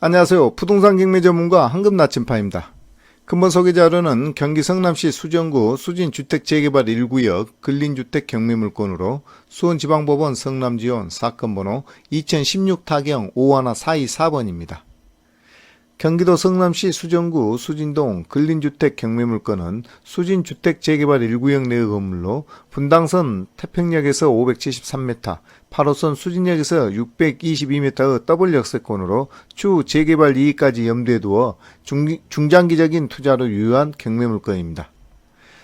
안녕하세요. 부동산 경매 전문가 황금 나침파입니다. 근본 소개 자료는 경기 성남시 수정구 수진주택 재개발 1구역 근린주택 경매 물건으로 수원지방법원 성남지원 사건 번호 2016 타경 51424번입니다. 경기도 성남시 수정구 수진동 근린주택 경매물건은 수진주택 재개발 1구역 내의 건물로 분당선 태평역에서 573m, 8호선 수진역에서 622m의 더블 역세권으로 추후 재개발 이익까지 염두에 두어 중, 중장기적인 투자로 유효한 경매물건입니다.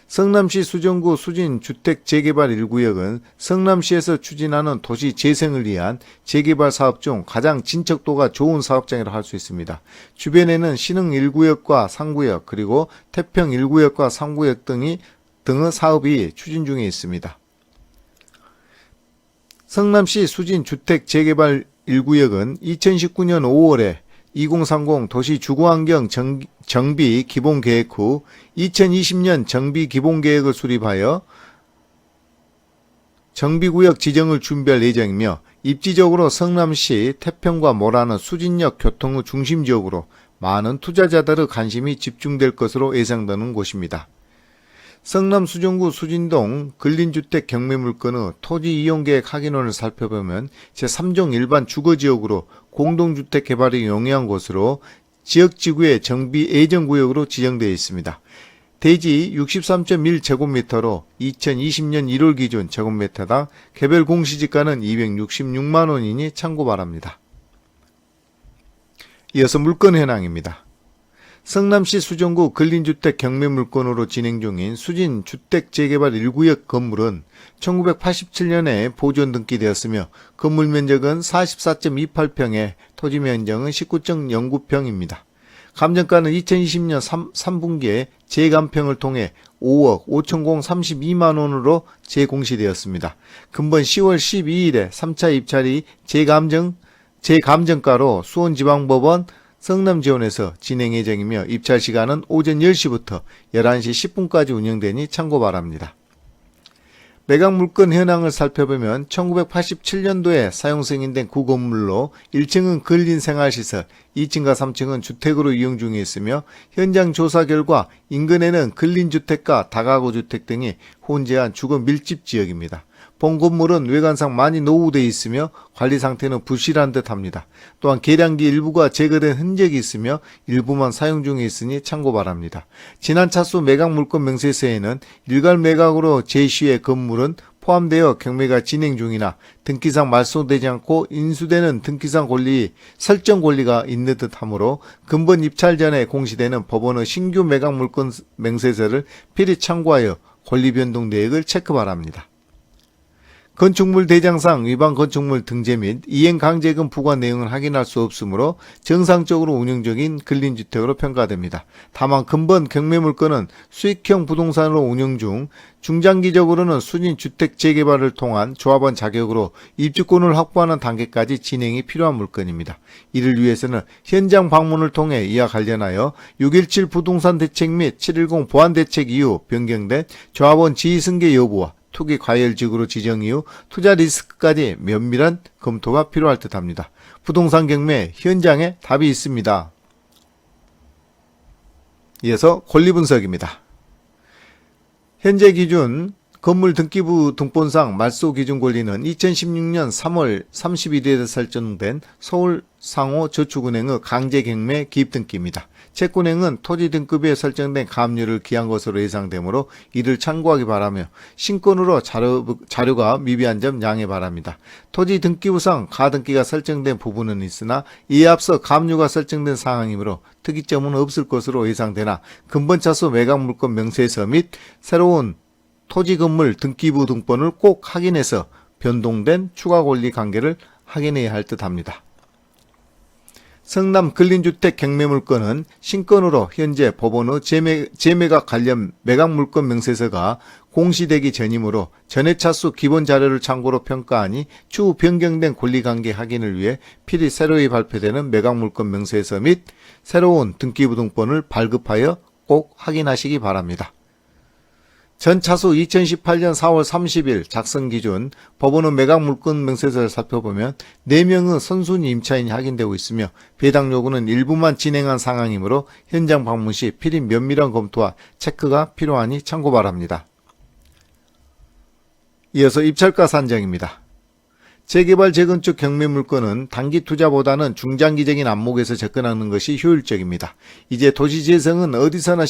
성남시 수정구 수진 주택 재개발 1구역은 성남시에서 추진하는 도시 재생을 위한 재개발 사업 중 가장 진척도가 좋은 사업장이라 할 수 있습니다. 주변에는 신흥 1구역과 상구역 그리고 태평 1구역과 3구역 등이 등의 사업이 추진 중에 있습니다. 성남시 수진 주택 재개발 1구역은 2019년 5월에 2030 도시 주거환경 정, 정비 기본 계획 후 2020년 정비 기본 계획을 수립하여 정비구역 지정을 준비할 예정이며 입지적으로 성남시 태평과 모라는 수진역 교통의 중심 지역으로 많은 투자자들의 관심이 집중될 것으로 예상되는 곳입니다. 성남 수정구 수진동 근린주택 경매물건의 토지 이용계획 확인원을 살펴보면 제3종 일반 주거지역으로 공동주택 개발이 용이한 곳으로 지역지구의 정비 예정구역으로 지정되어 있습니다. 대지 63.1제곱미터로 2020년 1월 기준 제곱미터당 개별 공시지가는 266만 원이니 참고 바랍니다. 이어서 물건 현황입니다. 성남시 수정구 근린주택 경매 물건으로 진행 중인 수진 주택 재개발 1구역 건물은 1987년에 보존 등기되었으며 건물 면적은 44.28평에 토지 면적은 19.09평입니다. 감정가는 2020년 3, 분기에 재감평을 통해 5억 5천공32만 원으로 재공시되었습니다. 금번 10월 12일에 3차 입찰이 재감정 재감정가로 수원지방법원 성남지원에서 진행 예정이며 입찰 시간은 오전 10시부터 11시 10분까지 운영되니 참고 바랍니다. 매각 물건 현황을 살펴보면 1987년도에 사용 승인된 구건물로 1층은 근린 생활시설, 2층과 3층은 주택으로 이용 중에 있으며 현장 조사 결과 인근에는 근린 주택과 다가구 주택 등이 혼재한 주거 밀집 지역입니다. 본 건물은 외관상 많이 노후되어 있으며 관리 상태는 부실한 듯 합니다. 또한 계량기 일부가 제거된 흔적이 있으며 일부만 사용 중에 있으니 참고 바랍니다. 지난 차수 매각 물건 명세서에는 일괄 매각으로 제시의 건물은 포함되어 경매가 진행 중이나 등기상 말소되지 않고 인수되는 등기상 권리 설정 권리가 있는 듯 하므로 근본 입찰 전에 공시되는 법원의 신규 매각 물건 명세서를 필히 참고하여 권리 변동 내역을 체크 바랍니다. 건축물 대장상 위반 건축물 등재 및 이행 강제금 부과 내용을 확인할 수 없으므로 정상적으로 운영적인 근린주택으로 평가됩니다. 다만 근본 경매물건은 수익형 부동산으로 운영 중 중장기적으로는 순인 주택 재개발을 통한 조합원 자격으로 입주권을 확보하는 단계까지 진행이 필요한 물건입니다. 이를 위해서는 현장 방문을 통해 이와 관련하여 617 부동산 대책 및 710 보안 대책 이후 변경된 조합원 지위 승계 여부와 투기 과열 지구로 지정 이후 투자 리스크까지 면밀한 검토가 필요할 듯 합니다. 부동산 경매 현장에 답이 있습니다. 이어서 권리 분석입니다. 현재 기준 건물 등기부 등본상 말소 기준 권리는 2016년 3월 31일에 설정된 서울 상호 저축은행의 강제 경매 기입 등기입니다. 채권행은 토지 등급에 설정된 가압류를 기한 것으로 예상되므로 이를 참고하기 바라며 신권으로 자료, 자료가 미비한 점 양해 바랍니다. 토지 등기부상 가등기가 설정된 부분은 있으나 이에 앞서 가압류가 설정된 상황이므로 특이점은 없을 것으로 예상되나 근본 차수 매각 물건 명세서 및 새로운 토지 건물 등기부 등본을 꼭 확인해서 변동된 추가 권리 관계를 확인해야 할 듯 합니다. 성남 근린주택 경매물건은 신건으로 현재 법원의 재매, 재매각 관련 매각물건 명세서가 공시되기 전이므로 전해 차수 기본 자료를 참고로 평가하니 추후 변경된 권리관계 확인을 위해 필히 새로이 발표되는 매각물건 명세서 및 새로운 등기부등본을 발급하여 꼭 확인하시기 바랍니다. 전 차수 2018년 4월 30일 작성 기준 법원은 매각 물건 명세서를 살펴보면 4명의 선순위 임차인이 확인되고 있으며 배당 요구는 일부만 진행한 상황이므로 현장 방문 시 필히 면밀한 검토와 체크가 필요하니 참고 바랍니다. 이어서 입찰가 산정입니다. 재개발 재건축 경매 물건은 단기 투자보다는 중장기적인 안목에서 접근하는 것이 효율적입니다. 이제 도시재생은 어디서나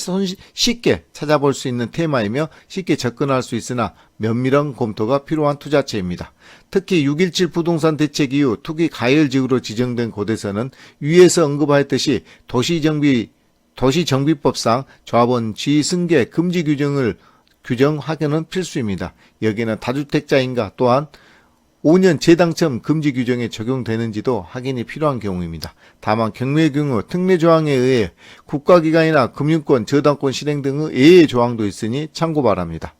쉽게 찾아볼 수 있는 테마이며 쉽게 접근할 수 있으나 면밀한 검토가 필요한 투자처입니다. 특히 6.17 부동산 대책 이후 투기 가열지구로 지정된 곳에서는 위에서 언급하였듯이 도시정비 도시정비법상 조합원 지승계 금지 규정을 규정 확인은 필수입니다. 여기는 다주택자인가 또한 5년 재당첨 금지 규정에 적용되는지도 확인이 필요한 경우입니다. 다만 경매 경우 특례 조항에 의해 국가기관이나 금융권, 저당권 실행 등의 예외 조항도 있으니 참고 바랍니다.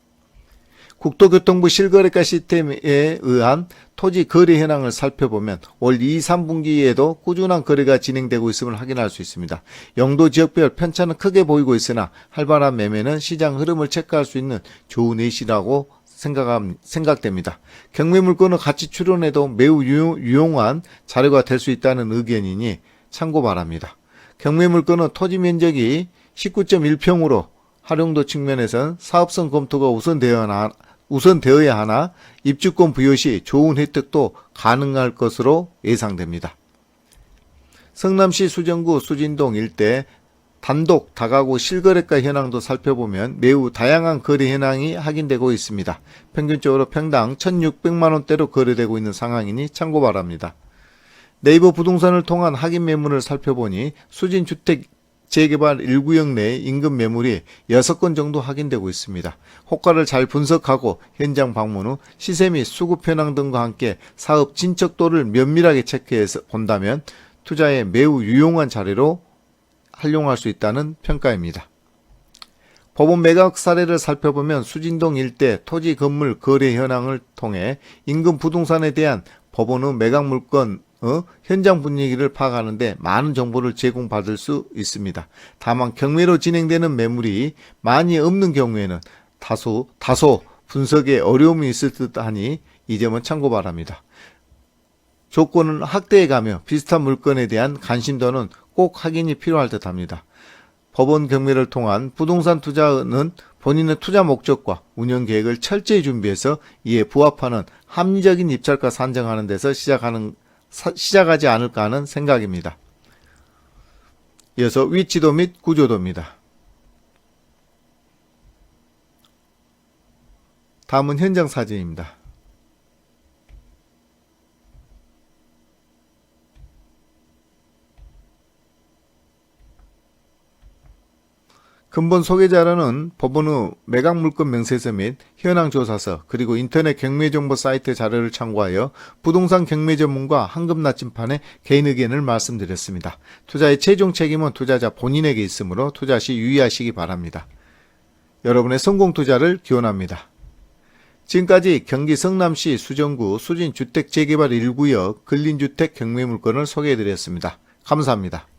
국토교통부 실거래가 시스템에 의한 토지 거래 현황을 살펴보면 올 2, 3분기에도 꾸준한 거래가 진행되고 있음을 확인할 수 있습니다. 영도 지역별 편차는 크게 보이고 있으나 활발한 매매는 시장 흐름을 체크할 수 있는 좋은 예시라고 생각함, 생각됩니다. 경매 물건은 같이 출연해도 매우 유용, 유용 한 자료가 될 수 있다는 의견이니 참고 바랍니다. 경매 물건은 토지 면적이 19.1평으로 활용도 측면에선 사업성 검토가 우선되어야 우선되어야 하나 입주권 부여 시 좋은 혜택도 가능할 것으로 예상됩니다. 성남시 수정구 수진동 일대 단독 다가구 실거래가 현황도 살펴보면 매우 다양한 거래 현황이 확인되고 있습니다. 평균적으로 평당 1,600만 원대로 거래되고 있는 상황이니 참고 바랍니다. 네이버 부동산을 통한 확인 매물을 살펴보니 수진 주택 재개발 1구역 내 인근 매물이 6건 정도 확인되고 있습니다. 호가를 잘 분석하고 현장 방문 후 시세 및 수급 현황 등과 함께 사업 진척도를 면밀하게 체크해서 본다면 투자에 매우 유용한 자료로 활용할 수 있다는 평가입니다. 법원 매각 사례를 살펴보면 수진동 일대 토지 건물 거래 현황을 통해 인근 부동산에 대한 법원의 매각 물건 어, 현장 분위기를 파악하는데 많은 정보를 제공받을 수 있습니다. 다만 경매로 진행되는 매물이 많이 없는 경우에는 다소 다소 분석에 어려움이 있을 듯하니 이 점은 참고 바랍니다. 조건은 확대해 가며 비슷한 물건에 대한 관심도는 꼭 확인이 필요할 듯 합니다. 법원 경매를 통한 부동산 투자는 본인의 투자 목적과 운영 계획을 철저히 준비해서 이에 부합하는 합리적인 입찰가 산정하는 데서 시작하는 사- 시작하지 않을까 하는 생각입니다. 이어서 위치도 및 구조도입니다. 다음은 현장 사진입니다. 근본 소개 자료는 법원의 매각 물건 명세서 및 현황 조사서 그리고 인터넷 경매 정보 사이트 자료를 참고하여 부동산 경매 전문가 황금 나침판의 개인 의견을 말씀드렸습니다. 투자의 최종 책임은 투자자 본인에게 있으므로 투자 시 유의하시기 바랍니다. 여러분의 성공 투자를 기원합니다. 지금까지 경기 성남시 수정구 수진주택 재개발 1구역 근린주택 경매 물건을 소개해드렸습니다. 감사합니다.